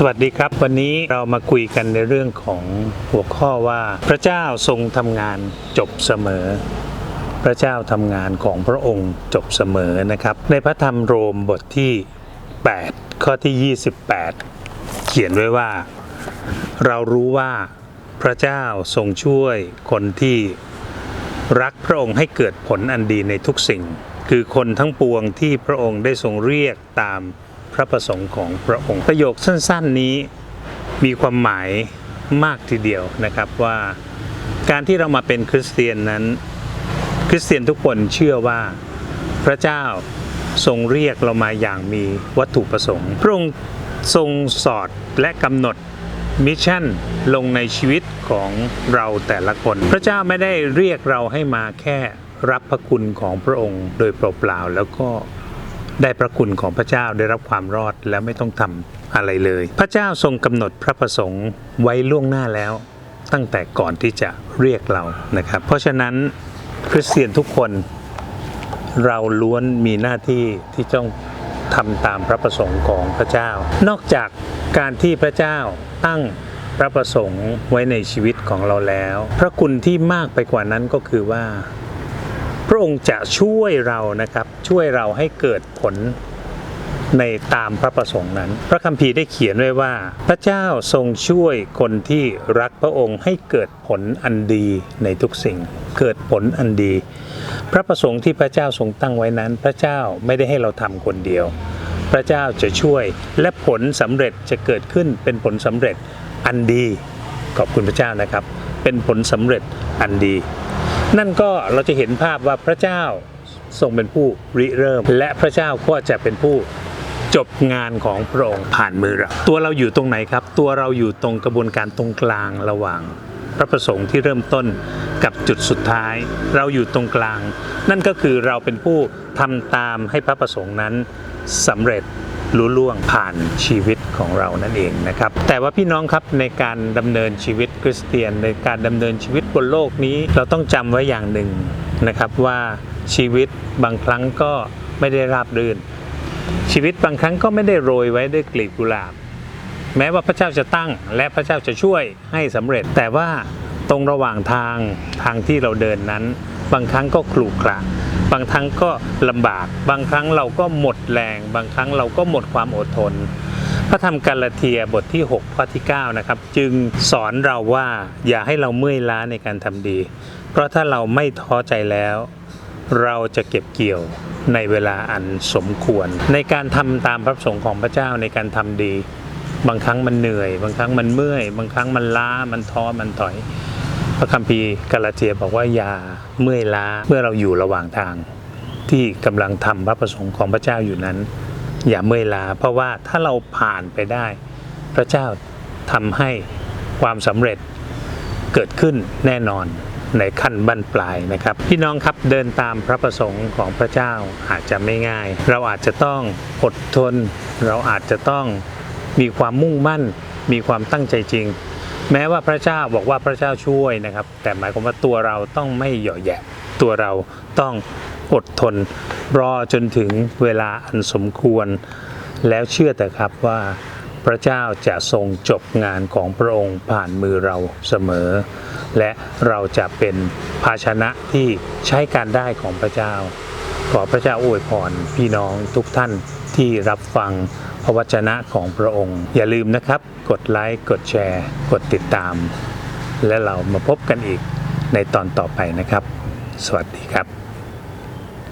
สวัสดีครับ วันนี้เรามาคุยกันในเรื่องของหัวข้อว่าพระเจ้าทรงทำงานจบเสมอ พระเจ้าทำงานของพระองค์จบเสมอนะครับ ในพระธรรมโรมบทที่ 8 ข้อที่ 28 เขียนไว้ว่า เรารู้ว่าพระเจ้าทรงช่วยคนที่รักพระองค์ให้เกิดผลอันดีในทุกสิ่ง คือคนทั้งปวงที่พระองค์ได้ทรงเรียกตาม พระประสงค์ของพระองค์ ประโยคสั้นๆนี้มีความหมายมากทีเดียวนะครับว่าการที่เรามาเป็นคริสเตียนนั้น คริสเตียนทุกคนเชื่อว่าพระเจ้าทรงเรียกเรามาอย่างมีวัตถุประสงค์ พระองค์ทรงสอดและกำหนดมิชชั่นลงในชีวิตของเราแต่ละคน พระเจ้าไม่ได้เรียกเราให้มาแค่รับพระคุณของพระองค์โดยเปล่าๆแล้วก็ ได้พระคุณของพระเจ้าได้รับความรอดแล้วไม่ต้องทำอะไรเลย พระเจ้าทรงกำหนดพระประสงค์ไว้ล่วงหน้าแล้ว ตั้งแต่ก่อนที่จะเรียกเรานะครับ เพราะฉะนั้นคริสเตียนทุกคนเราล้วนมีหน้าที่ที่ต้องทำตามพระประสงค์ของพระเจ้า นอกจากการที่พระเจ้าตั้งพระประสงค์ไว้ในชีวิตของเราแล้ว พระคุณที่มากไปกว่านั้นก็คือว่า พระองค์จะช่วยเรานะครับช่วยเราให้เกิดผลในตามพระประสงค์นั้น พระคัมภีร์ได้เขียนไว้ว่า พระเจ้าทรงช่วยคนที่รักพระองค์ให้เกิดผลอันดีในทุกสิ่ง เกิดผลอันดี พระประสงค์ที่พระเจ้าทรงตั้งไว้นั้น พระเจ้าไม่ได้ให้เราทำคนเดียว พระเจ้าจะช่วยและผลสำเร็จจะเกิดขึ้นเป็นผลสำเร็จอันดี ขอบคุณพระเจ้านะครับ เป็นผลสำเร็จอันดี นั่นก็เราจะเห็นภาพว่าพระเจ้าทรงเป็นผู้ริเริ่ม และพระเจ้าก็จะเป็นผู้จบงานของพระองค์ผ่านมือเราตัวเราอยู่ตรงไหนครับ ตัวเราอยู่ตรงกระบวนการตรงกลางระหว่าง พระประสงค์ที่เริ่มต้นกับจุดสุดท้าย เราอยู่ตรงกลาง นั่นก็คือเราเป็นผู้ทำตามให้พระประสงค์นั้นสำเร็จ ลุล่วงผ่านชีวิตของเรานั่นเองนะครับ แต่ว่าพี่น้องครับในการดำเนินชีวิตคริสเตียน ในการดำเนินชีวิตบนโลกนี้ เราต้องจำไว้อย่างหนึ่งนะครับว่าชีวิตบางครั้งก็ไม่ได้ราบรื่น ชีวิตบางครั้งก็ไม่ได้โรยไว้ด้วยกลีบกุหลาบ แม้ว่าพระเจ้าจะตั้ง และพระเจ้าจะช่วยให้สำเร็จ แต่ว่าตรงระหว่างทางทางที่เราเดินนั้น บางครั้งก็ขรุขระบางครั้งก็ลำบาก บางครั้งเราก็หมดแรง บางครั้งเราก็หมดความอดทน พระธรรมกาลาเทียบทที่ 6 ข้อที่ 9 นะครับ จึงสอนเราว่าอย่าให้เราเมื่อยล้าในการทำดี เพราะถ้าเราไม่ท้อใจแล้ว เราจะเก็บเกี่ยวในเวลาอันสมควร ในการทำตามพระประสงค์ของพระเจ้าในการทำดี บางครั้งมันเหนื่อย บางครั้งมันเมื่อย บางครั้งมันล้ามันท้อมันถอย พระคัมภีร์กาลาเทียบอกว่าอย่าเมื่อยล้าเมื่อเราอยู่ระหว่างทาง ที่กำลังทำพระประสงค์ของพระเจ้าอยู่นั้น อย่าเมื่อยล้าเพราะว่าถ้าเราผ่านไปได้ พระเจ้าทำให้ความสำเร็จเกิดขึ้นแน่นอนในขั้นบั้นปลายนะครับ พี่น้องครับเดินตามพระประสงค์ของพระเจ้าอาจจะไม่ง่าย เราอาจจะต้องอดทน เราอาจจะต้องมีความมุ่งมั่น มีความตั้งใจจริง แม้ว่าพระเจ้าบอกว่าพระเจ้าช่วยนะครับ แต่หมายความว่าตัวเราต้องไม่หยาะแยะตัวเราต้องอดทนรอจนถึงเวลาอันสมควร แล้วเชื่อแต่ครับว่าพระเจ้าจะทรงจบงานของพระองค์ผ่านมือเราเสมอ และเราจะเป็นภาชนะที่ใช้การได้ของพระเจ้า ขอพระเจ้าอวยพรพี่น้องทุกท่านที่รับฟัง ระวจนะของพระองค์ อย่าลืมนะครับ กดไลค์กดแชร์ กดติดตาม และเรามาพบกันอีกในตอนต่อไปนะครับ สวัสดีครับ